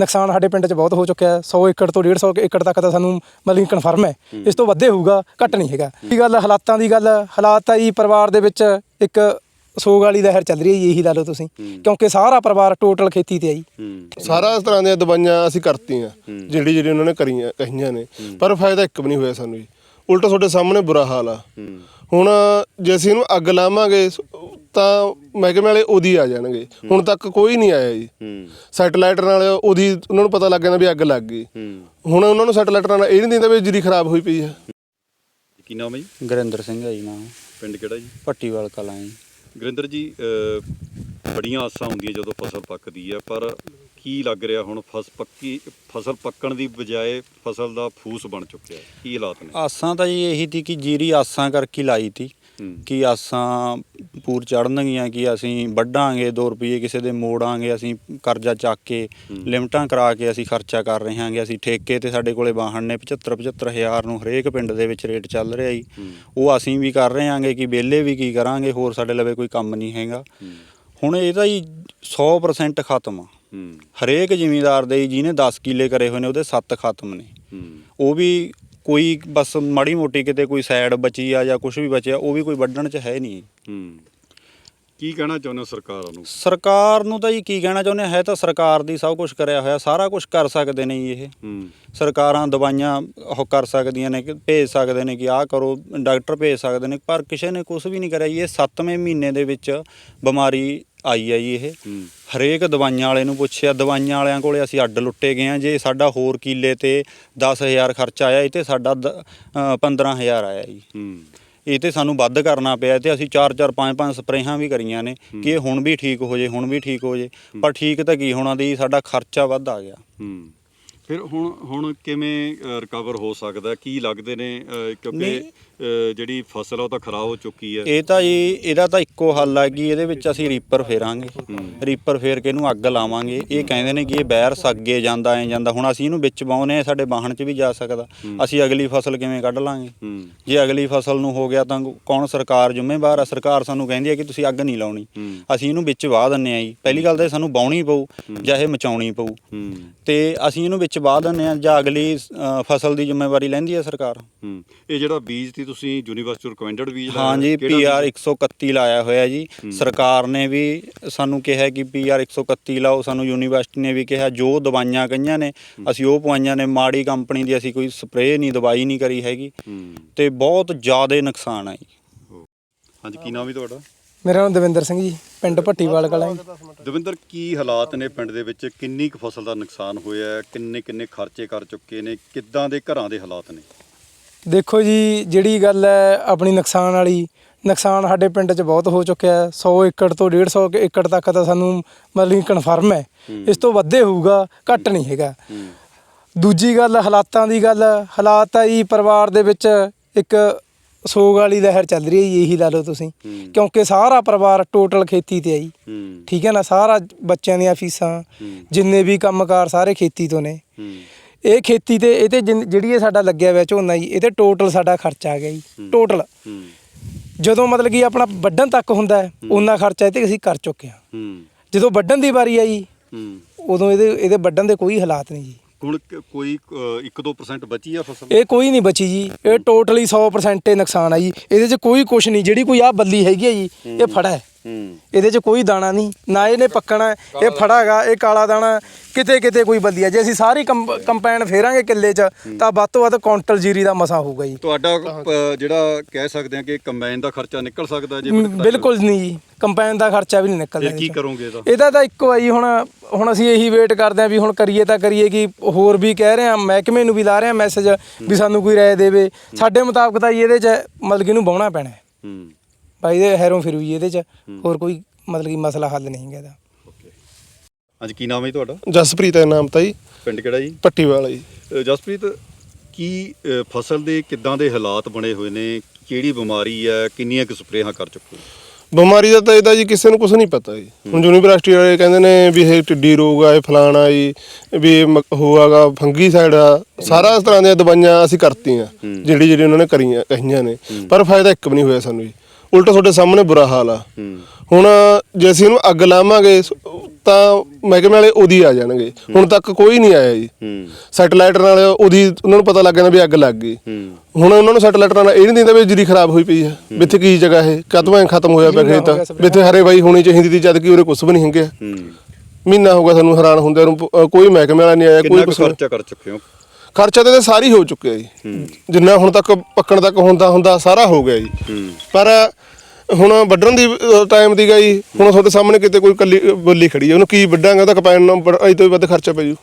ਨੁਕਸਾਨ ਸਾਡੇ ਪਿੰਡ 'ਚ ਬਹੁਤ ਹੋ ਚੁੱਕਿਆ ਹੈ। 100 ਏਕੜ ਤੋਂ 150 ਏਕੜ ਤੱਕ ਤਾਂ ਸਾਨੂੰ ਮਤਲਬ ਕਿ ਕਨਫਰਮ ਹੈ। ਇਸ ਤੋਂ ਵੱਧੇ ਹੋਊਗਾ ਘੱਟ ਨਹੀਂ ਹੈਗਾ। ਇਹ ਗੱਲ ਹਾਲਾਤਾਂ ਦੀ ਗੱਲ ਹਾਲਾਤ ਤਾਂ ਜੀ ਪਰਿਵਾਰ ਦੇ ਵਿੱਚ ਇੱਕ ਸੋਗ ਵਾਲੀ ਲਹਿਰ ਚੱਲ ਰਹੀ ਹੈ ਇਹੀ ਲਾ ਲਓ ਤੁਸੀਂ। ਕਿਉਂਕਿ ਸਾਰਾ ਪਰਿਵਾਰ ਟੋਟਲ ਖੇਤੀ ਤੇ ਆਈ ਹੂੰ। ਸਾਰਾ ਇਸ ਤਰ੍ਹਾਂ ਦੀਆਂ ਦਵਾਈਆਂ ਅਸੀਂ ਕਰਤੀਆਂ। ਜਿਹੜੀ ਜਿਹੜੀ ਉਹਨਾਂ ਨੇ ਕਰੀਆਂ ਕਹੀਆਂ ਨੇ। ਪਰ ਫਾਇਦਾ ਇੱਕ ਵੀ ਨਹੀਂ ਹੋਇਆ ਸਾਨੂੰ ਜੀ। ਉਲਟਾ ਤੁਹਾਡੇ ਸਾਹਮਣੇ ਬੁਰਾ ਹਾਲ ਆ। ਹੁਣ ਜੇ ਅਸੀਂ ਇਹਨੂੰ ਅੱਗ ਲਾਵਾਂਗੇ ਤਾਂ ਮਹਿਕਮੇ ਵਾਲੇ ਉਹਦੀ ਆ ਜਾਣਗੇ। ਹੁਣ ਤੱਕ ਕੋਈ ਨਹੀਂ ਆਇਆ ਜੀ। ਸੈਟਲਾਈਟ ਨਾਲ ਉਹਦੀ ਉਹਨਾਂ ਨੂੰ ਪਤਾ ਲੱਗ ਜਾਂਦਾ ਵੀ ਅੱਗ ਲੱਗ ਗਈ। ਹੁਣ ਉਹਨਾਂ ਨੂੰ ਸੈਟਲਾਈਟ ਨਾਲ ਇਹ ਨਹੀਂ ਦਿੰਦਾ ਵੀ ਜੀਰੀ ਖਰਾਬ ਹੋਈ ਪਈ ਹੈ। ਕੀ ਨਾਮ ਹੈ ਜੀ? ਗੁਰਿੰਦਰ ਸਿੰਘ ਹੈ ਜੀ ਨਾਮ। ਪਿੰਡ ਕਿਹੜਾ ਜੀ? ਭੱਟੀਵਾਲ ਕਲਾਂ ਜੀ। ਗੁਰਿੰਦਰ ਜੀ ਬੜੀਆਂ ਆਸਾਂ ਹੁੰਦੀਆਂ ਜਦੋਂ ਫਸਲ ਪੱਕਦੀ ਹੈ ਪਰ ਕੀ ਲੱਗ ਰਿਹਾ ਹੁਣ ਫਸ ਪੱਕੀ ਫਸਲ ਪੱਕਣ ਦੀ ਬਜਾਏ ਫਸਲ ਦਾ ਫੂਸ ਬਣ ਚੁੱਕਿਆ? ਹੈ ਕੀ ਹਾਲਾਤ ਨੇ? ਆਸਾਂ ਤਾਂ ਜੀ ਇਹੀ ਤੀ ਕਿ ਜੀਰੀ ਆਸਾਂ ਕਰਕੇ ਲਾਈ ਤੀ। ਹੂੰ ਕਿ ਆਸਾਂ ਪੂਰ ਚੜਨਗੀਆਂ ਕਿ ਅਸੀਂ ਵੱਢਾਂਗੇ 2 ਰੁਪਏ ਕਿਸੇ ਦੇ ਮੋੜਾਂਗੇ ਅਸੀਂ ਕਰਜ਼ਾ ਚੱਕ ਕੇ ਲਿਮਟਾਂ ਕਰਾ ਕੇ ਅਸੀਂ ਖਰਚਾ ਕਰ ਰਹੇ ਹਾਂਗੇ। ਅਸੀਂ ਠੇਕੇ ਤੇ ਸਾਡੇ ਕੋਲੇ ਵਾਹਣ ਨੇ 75 75 ਹਜ਼ਾਰ ਨੂੰ ਹਰੇਕ ਪਿੰਡ ਦੇ ਵਿੱਚ ਰੇਟ ਚੱਲ ਰਿਹਾ ਜੀ। ਹੂੰ। ਉਹ ਅਸੀਂ ਵੀ ਕਰ ਰਹੇ ਹਾਂਗੇ ਕਿ ਵਿਹਲੇ ਵੀ ਕੀ ਕਰਾਂਗੇ ਹੋਰ ਸਾਡੇ ਲਵੇ ਕੋਈ ਕੰਮ ਨਹੀਂ ਹੈਗਾ। ਹੂੰ। ਹੁਣ ਇਹ ਤਾਂ ਜੀ 100% ਖਤਮ ਆ। ਹੂੰ। ਹਰੇਕ ਜ਼ਿਮੀਂਦਾਰ ਦੇ ਜਿਹਨੇ 10 ਕਿੱਲੇ ਕਰੇ ਹੋਏ ਨੇ ਉਹਦੇ 7 ਖਤਮ ਨੇ। ਹੂੰ। ਉਹ ਵੀ ਕੋਈ ਬਸ ਮਾੜੀ ਮੋਟੀ ਕਿਤੇ ਕੋਈ ਸਾਈਡ ਬਚੀ ਆ ਜਾਂ ਕੁਝ ਵੀ ਬਚਿਆ, ਉਹ ਵੀ ਕੋਈ ਵੱਢਣ ਚ ਹੈ ਨਹੀਂ। ਹੂੰ। ਕੀ ਕਹਿਣਾ ਚਾਹੁੰਦੇ ਹੋ ਸਰਕਾਰਾਂ ਨੂੰ? ਸਰਕਾਰ ਨੂੰ ਤਾਂ ਜੀ ਕੀ ਕਹਿਣਾ ਚਾਹੁੰਦੇ ਹਾਂ, ਹੈ ਤਾਂ ਸਰਕਾਰ ਦੀ ਸਭ ਕੁਝ ਕਰਿਆ ਹੋਇਆ ਸਾਰਾ ਕੁਝ ਕਰ ਸਕਦੇ ਨੇ ਜੀ ਇਹ। ਹੂੰ। ਸਰਕਾਰਾਂ ਦਵਾਈਆਂ ਉਹ ਕਰ ਸਕਦੀਆਂ ਨੇ ਕਿ ਭੇਜ ਸਕਦੇ ਨੇ ਕਿ ਆਹ ਕਰੋ ਡਾਕਟਰ ਭੇਜ ਸਕਦੇ ਨੇ ਪਰ ਕਿਸੇ ਨੇ ਕੁਝ ਵੀ ਨਹੀਂ ਕਰਿਆ ਜੀ। ਇਹ 7ਵੇਂ ਮਹੀਨੇ ਦੇ ਵਿੱਚ ਬਿਮਾਰੀ ਆਈ ਹੈ ਜੀ ਇਹ। ਹੂੰ। ਹਰੇਕ ਦਵਾਈਆਂ ਵਾਲੇ ਨੂੰ ਪੁੱਛਿਆ ਦਵਾਈਆਂ ਵਾਲਿਆਂ ਕੋਲੇ ਅਸੀਂ ਅੱਡ ਲੁੱਟੇ ਗਏ ਆ ਜੇ ਸਾਡਾ ਹੋਰ ਕੀਲੇ ਤੇ 10000 ਖਰਚਾ ਆਇਆ ਇਹ ਤੇ ਸਾਡਾ ਦ- ਅ, 15000 ਆਇਆ ਜੀ। ਹੂੰ। ਇਹ ਤੇ ਸਾਨੂੰ ਵੱਧ ਕਰਨਾ ਪਿਆ ਤੇ ਅਸੀਂ 4-4 5-5 ਸਪਰੇਹਾਂ ਵੀ ਕਰੀਆਂ ਨੇ ਕਿ ਇਹ ਹੁਣ ਵੀ ਠੀਕ ਹੋ ਜੇ ਹੁਣ ਵੀ ਠੀਕ ਹੋ ਜੇ। ਪਰ ਠੀਕ ਤਾਂ ਕੀ ਹੋਣਾ ਦੀ ਸਾਡਾ ਖਰਚਾ ਵੱਧ ਆ ਗਿਆ। ਹੂੰ। ਫਿਰ ਹੁਣ ਹੁਣ ਕਿਵੇਂ ਰਿਕਵਰ ਹੋ ਸਕਦਾ? ਕੀ ਲੱਗਦੇ ਨੇ ਕਿਉਂਕਿ ਜਿਹੜੀ ਫਸਲ ਆ ਉਹ ਤਾਂ ਖਰਾਬ ਹੋ ਚੁੱਕੀ ਹੈ ਇਹ ਤਾਂ ਜੀ ਇਹਦਾ ਤਾਂ ਇੱਕੋ ਹੱਲ ਹੈ ਕਿ ਇਹਦੇ ਵਿੱਚ ਅਸੀਂ ਰੀਪਰ ਫੇਰਾਂਗੇ। ਰੀਪਰ ਫੇਰ ਕੇ ਇਹਨੂੰ ਅੱਗ ਲਾਵਾਂਗੇ। ਇਹ ਕਹਿੰਦੇ ਨੇ ਕਿ ਇਹ ਬੈਰ ਸੱਗੇ ਜਾਂਦਾ ਐ ਜਾਂਦਾ। ਹੁਣ ਅਸੀਂ ਇਹਨੂੰ ਵਿੱਚ ਪਾਉਨੇ ਆ ਸਾਡੇ ਬਾਹਣ 'ਚ ਵੀ ਜਾ ਸਕਦਾ। ਅਸੀਂ ਅਗਲੀ ਫਸਲ ਕਿਵੇਂ ਕੱਢ ਲਾਂਗੇ? ਜੇ ਅਗਲੀ ਫਸਲ ਨੂੰ ਹੋ ਗਿਆ ਤਾਂ ਕੌਣ ਸਰਕਾਰ ਜ਼ਿੰਮੇਵਾਰ ਆ? ਸਰਕਾਰ ਸਾਨੂੰ ਕਹਿੰਦੀ ਹੈ ਕਿ ਤੁਸੀਂ ਅੱਗ ਨਹੀਂ ਲਾਉਣੀ। ਅਸੀਂ ਇਹਨੂੰ ਵਿੱਚ ਵਾਹ ਦਿੰਨੇ ਆ ਜੀ। ਪਹਿਲੀ ਗੱਲ ਤਾਂ ਸਾਨੂੰ ਬਾਉਣੀ ਪਊ ਜਾਂ ਇਹ ਮਚਾਉਣੀ ਪਊ। ਤੇ ਅਸੀਂ ਇਹਨੂੰ ਵਿੱਚ ਵਾਹ ਦਿੰਨੇ ਆ ਜਾਂ ਅਗਲੀ ਅ, ਫਸਲ ਦੀ ਜ਼ਿੰਮੇਵਾਰੀ ਲੈਂਦੀ ਹੈ ਸਰਕਾਰ। ਹੂੰ ਇਹ ਜਿਹੜਾ ਬੀਜ ਸੀ ਤੁਸੀਂ ਯੂਨੀਵਰਸਿਟੀ ਰਿਕਮੈਂਡਡ ਬੀਜ ਲਾਇਆ ਹਾਂਜੀ ਕਿਹੜਾ ਪੀਆਰ ਬੀਜ? 131 ਲਾਇਆ ਹੋਇਆ ਜੀ। ਸਰਕਾਰ ਨੇ ਵੀ ਸਾਨੂੰ ਕਿਹਾ ਕਿ ਪੀਆਰ 131 ਲਾਓ ਸਾਨੂੰ ਯੂਨੀਵਰਸਿਟੀ ਨੇ ਵੀ ਕਿਹਾ ਜੋ ਦਵਾਈਆਂ ਕਈਆਂ ਨੇ ਅਸੀਂ ਉਹ ਪਵਾਈਆਂ ਨੇ ਮਾੜੀ ਕੰਪਨੀ ਦੀ ਅਸੀਂ ਕੋਈ ਸਪਰੇਅ ਨਹੀਂ ਦਵਾਈ ਨਹੀਂ ਕਰੀ ਹੈਗੀ। ਹੂੰ। ਤੇ ਬਹੁਤ ਜ਼ਿਆਦਾ ਨੁਕਸਾਨ ਹੈ ਜੀ। ਹਾਂਜੀ ਕੀ ਨਾਮ ਹੈ ਤੁਹਾਡਾ? ਮੇਰਾ ਨਾਮ ਦਵਿੰਦਰ ਸਿੰਘ ਜੀ ਪਿੰਡ ਭੱਟੀਵਾਲ ਕਲਾਂ ਜੀ। ਦਵਿੰਦਰ ਕੀ ਹਾਲਾਤ ਨੇ ਪਿੰਡ ਦੇ ਵਿੱਚ? ਕਿੰਨੀ ਕੁ ਫਸਲ ਦਾ ਨੁਕਸਾਨ ਹੋਇਆ ਕਿੰਨੇ ਕਿੰਨੇ ਖਰਚੇ ਕਰ ਚੁੱਕੇ ਨੇ? ਕਿੱਦਾਂ ਦੇ ਘਰਾਂ ਦੇ ਹਾਲਾਤ ਨੇ? ਦੇਖੋ ਜੀ ਜਿਹੜੀ ਗੱਲ ਹੈ ਆਪਣੀ ਨੁਕਸਾਨ ਵਾਲੀ ਨੁਕਸਾਨ ਸਾਡੇ ਪਿੰਡ 'ਚ ਬਹੁਤ ਹੋ ਚੁੱਕਿਆ ਹੈ। 100 ਏਕੜ ਤੋਂ 150 ਏਕੜ ਤੱਕ ਤਾਂ ਸਾਨੂੰ ਮਤਲਬ ਕਿ ਕਨਫਰਮ ਹੈ। ਇਸ ਤੋਂ ਵੱਧੇ ਹੋਊਗਾ ਘੱਟ ਨਹੀਂ ਹੈਗਾ। ਦੂਜੀ ਗੱਲ ਹਾਲਾਤਾਂ ਦੀ ਗੱਲ ਹਾਲਾਤ ਆ ਜੀ ਪਰਿਵਾਰ ਦੇ ਵਿੱਚ ਇੱਕ ਸੋਗ ਵਾਲੀ ਲਹਿਰ ਚੱਲ ਰਹੀ ਹੈ ਜੀ, ਇਹੀ ਲਾ ਲਓ ਤੁਸੀਂ। ਕਿਉਂਕਿ ਸਾਰਾ ਪਰਿਵਾਰ ਟੋਟਲ ਖੇਤੀ ਤੇ ਆਈ ਠੀਕ ਹੈ ਨਾ? ਸਾਰਾ ਬੱਚਿਆਂ ਦੀਆਂ ਫੀਸਾਂ। ਜਿੰਨੇ ਵੀ ਕੰਮਕਾਰ ਸਾਰੇ ਖੇਤੀ ਤੋਂ ਨੇ। ਇਹ ਖੇਤੀ ਤੇ ਇਹ ਤੇ ਜਿਹੜੀ ਇਹ ਸਾਡਾ ਲੱਗਿਆ ਹੋਇਆ ਝੋਨਾ ਜੀ ਇਹ ਤੇ ਟੋਟਲ ਸਾਡਾ ਖਰਚਾ ਆ ਗਿਆ ਜੀ। ਟੋਟਲ ਜਦੋਂ ਮਤਲਬ ਕਿ ਆਪਣਾ ਵੱਢਣ ਤੱਕ ਹੁੰਦਾ ਹੈ ਉਹਨਾਂ ਖਰਚਾ ਇਹ ਤੇ ਅਸੀਂ ਕਰ ਚੁੱਕੇ ਹਾਂ। ਜਦੋਂ ਵੱਢਣ ਦੀ ਵਾਰੀ ਆਈ ਉਦੋਂ ਇਹਦੇ ਇਹਦੇ ਵੱਢਣ ਦੇ ਕੋਈ ਹਾਲਾਤ ਨਹੀਂ ਜੀ। ਹੁਣ ਕ- ਕੋਈ 1-2% ਬਚੀ ਆ ਫਸਲ? ਇਹ ਕੋਈ ਨਹੀਂ ਬਚੀ ਜੀ। ਇਹ ਟੋਟਲੀ 100% ਇਹ ਨੁਕਸਾਨ ਆ ਜੀ। ਇਹਦੇ 'ਚ ਕੋਈ ਕੁਛ ਨਹੀਂ। ਜਿਹੜੀ ਕੋਈ ਆ ਬੱਲੀ ਹੈਗੀ ਆ ਜੀ ਇਹ ਫੜਾ ਹੂੰ। ਇਹਦੇ 'ਚ ਕੋਈ ਦਾਣਾ ਨਹੀਂ ਨਾ ਇਹਨੇ ਪੱਕਣਾ ਇਹ ਫੜਾ ਹੈਗਾ ਇਹ ਕਾਲਾ ਦਾਣਾ ਕਿਤੇ ਕਿਤੇ ਕੋਈ ਬੱਲੀ ਆ। ਜੇ ਅਸੀਂ ਸਾਰੀ ਕੰਪ- ਕੰਪੈਨ ਫੇਰਾਂਗੇ ਕਿੱਲੇ 'ਚ ਤਾਂ ਵੱਧ ਤੋਂ ਵੱਧ ਕੁਇੰਟਲ ਜੀਰੀ ਦਾ ਮਸਾ ਹੋਊਗਾ ਜੀ। ਤੁਹਾਡਾ ਜਿਹੜਾ ਕਹਿ ਸਕਦੇ ਆ ਕਿ ਕੰਬਾਈਨ ਦਾ ਖਰਚਾ ਨਿਕਲ ਸਕਦਾ ਜੇ ਬਿਲਕੁਲ ਨਹੀਂ ਜੀ। ਕੰਪੈਨ ਦਾ ਖਰਚਾ ਵੀ ਨਹੀਂ ਨਿਕਲਦਾ ਕੀ। ਕਰੋਗੇ ਇਹਦਾ? ਇਹਦਾ ਤਾਂ ਇੱਕੋ ਆ ਜੀ ਹੁਣ ਹੁਣ ਅਸੀਂ ਇਹੀ ਵੇਟ ਕਰਦੇ ਆ ਵੀ ਹੁਣ ਕਰੀਏ ਤਾਂ ਕਰੀਏ ਕਿ ਹੋਰ ਵੀ ਕਹਿ ਰਹੇ ਆ ਮਹਿਕਮੇ ਨੂੰ ਵੀ ਲਾ ਰਹੇ ਆ ਮੈਸੇਜ ਵੀ ਸਾਨੂੰ ਕੋਈ ਰਾਏ ਦੇਵੇ। ਸਾਡੇ ਮੁਤਾਬਕ ਤਾਂ ਇਹਦੇ 'ਚ ਮਤਲਬ ਕਿ ਇਹਨੂੰ ਬਾਉਣਾ ਪੈਣਾ ਹੈ। ਹੂੰ ਭਾਈ ਇਹ ਹੈਰੋਂ ਫਿਰੂ ਜੀ ਇਹਦੇ 'ਚ ਹੋਰ ਕੋਈ ਮਤਲਬ ਕਿ ਮਸਲਾ ਹੱਲ ਨਹੀਂ ਹੈਗਾ ਇਹਦਾ। ਓਕੇ। ਹਾਂਜੀ ਕੀ ਨਾਮ ਹੈ ਜੀ ਤੁਹਾਡਾ? ਜਸਪ੍ਰੀਤ ਦਾ ਨਾਮ ਤਾਂ ਜੀ। ਪਿੰਡ ਕਿਹੜਾ ਜੀ? ਪੱਟੀਵਾਲ ਜੀ। ਅ, ਜਸਪ੍ਰੀਤ ਕੀ ਅ, ਫਸਲ ਦੇ ਕਿੱਦਾਂ ਦੇ ਹਾਲਾਤ ਬਣੇ ਹੋਏ ਨੇ? ਕਿਹੜੀ ਬਿਮਾਰੀ ਹੈ? ਕਿੰਨੀਆਂ ਕੁ ਸਪਰੇਹਾਂ ਕਰ ਚੁੱਕੇ ਹੋ? ਬਿਮਾਰੀ ਦਾ ਤਾਂ ਇਹਦਾ ਜੀ ਕਿਸੇ ਨੂੰ ਕੁਝ ਨਹੀਂ ਪਤਾ ਜੀ। ਹੁਣ ਯੂਨੀਵਰਸਿਟੀ ਵਾਲੇ ਕਹਿੰਦੇ ਨੇ ਵੀ ਇਹ ਟਿੱਡੀ ਰੋਗ ਆ ਇਹ ਫਲਾਣਾ ਜੀ ਵੀ ਇਹ ਮ- ਹੋਆਗਾ ਫੰਗੀ ਸਾਈਡ ਆ। ਸਾਰਾ ਇਸ ਤਰ੍ਹਾਂ ਦੀਆਂ ਦਵਾਈਆਂ ਅਸੀਂ ਕਰਤੀਆਂ ਜਿਹੜੀ ਜਿਹੜੀ ਉਹਨਾਂ ਨੇ ਕਰੀਆਂ ਕਹੀਆਂ ਨੇ। ਪਰ ਫਾਇਦਾ ਇੱਕ ਵੀ ਨਹੀਂ ਹੋਇਆ ਸਾਨੂੰ ਜੀ। ਉਲਟਾ ਤੁਹਾਡੇ ਸਾਹਮਣੇ ਬੁਰਾ ਹਾਲ ਆ। ਹੁਣ ਜੇ ਅਸੀਂ ਇਹਨੂੰ ਅੱਗ ਲਾਵਾਂਗੇ ਤਾਂ ਮਹਿਕਮੇ ਵਾਲੇ ਉਹਦੀ ਆ ਜਾਣਗੇ। ਹੁਣ ਤੱਕ ਕੋਈ ਨਹੀਂ ਆਇਆ ਜੀ। ਸੈਟਲਾਈਟ ਨਾਲ ਉਹਦੀ ਉਹਨਾਂ ਨੂੰ ਪਤਾ ਲੱਗ ਜਾਂਦਾ ਵੀ ਅੱਗ ਲੱਗ ਗਈ। ਹੁਣ ਉਹਨਾਂ ਨੂੰ ਸੈਟਲਾਈਟ ਨਾਲ ਇਹ ਨਹੀਂ ਦਿੰਦਾ ਵੀ ਜੀਰੀ ਖਰਾਬ ਹੋਈ ਪਈ ਹੈ ਇੱਥੇ ਕੀ ਜਗ੍ਹਾ ਹੈ ਕਦੋਂ ਐ ਖਤਮ ਹੋਇਆ ਪਿਆ ਖੇਤ? ਗਿਆ ਇੱਥੇ ਹਰੇ ਬਾਈ ਹੋਣੀ ਚਾਹੀਦੀ ਸੀ ਜਦ ਕਿ ਉਰੇ ਕੁਝ ਵੀ ਨਹੀਂ ਹੈਗਾ। ਮਹੀਨਾ ਹੋ ਗਿਆ ਸਾਨੂੰ ਹੈਰਾਨ ਨੂੰ ਅ, ਕੋਈ ਮਹਿਕਮੇ ਵਾਲਾ ਨਹੀਂ ਆਇਆ ਕੋਈ ਕਿੰਨਾ ਕੁ ਕੁਛ ਨਹੀਂ। ਖਰਚਾ ਕਰ ਚੁੱਕੇ ਹੋ? ਖਰਚਾ ਤੇ ਤਾਂ ਸਾਰੀ ਹੋ ਚੁੱਕਿਆ ਜੀ। ਜਿੰਨਾ ਹੁਣ ਤੱਕ ਪੱਕਣ ਤੱਕ ਹੁੰਦਾ ਹੁੰਦਾ ਸਾਰਾ ਹੋ ਗਿਆ ਜੀ। ਪਰ ਹੁਣ ਵੱਢਣ ਦੀ ਟਾਈਮ ਦੀ ਗਈ ਹੁਣ ਤੁਹਾਡੇ ਸਾਹਮਣੇ ਕਿਤੇ ਕੋਈ ਕੱਲੀ ਬੋਲੀ ਖੜੀ ਹੈ ਉਹਨੂੰ ਕੀ ਵੱਢਾਂਗੇ ਉਹਦਾ ਕਪੈਨ ਨਾਲ ਅਜੇ ਤੋਂ ਵੀ ਵੱਧ ਖਰਚਾ ਪੈ ਜੂ।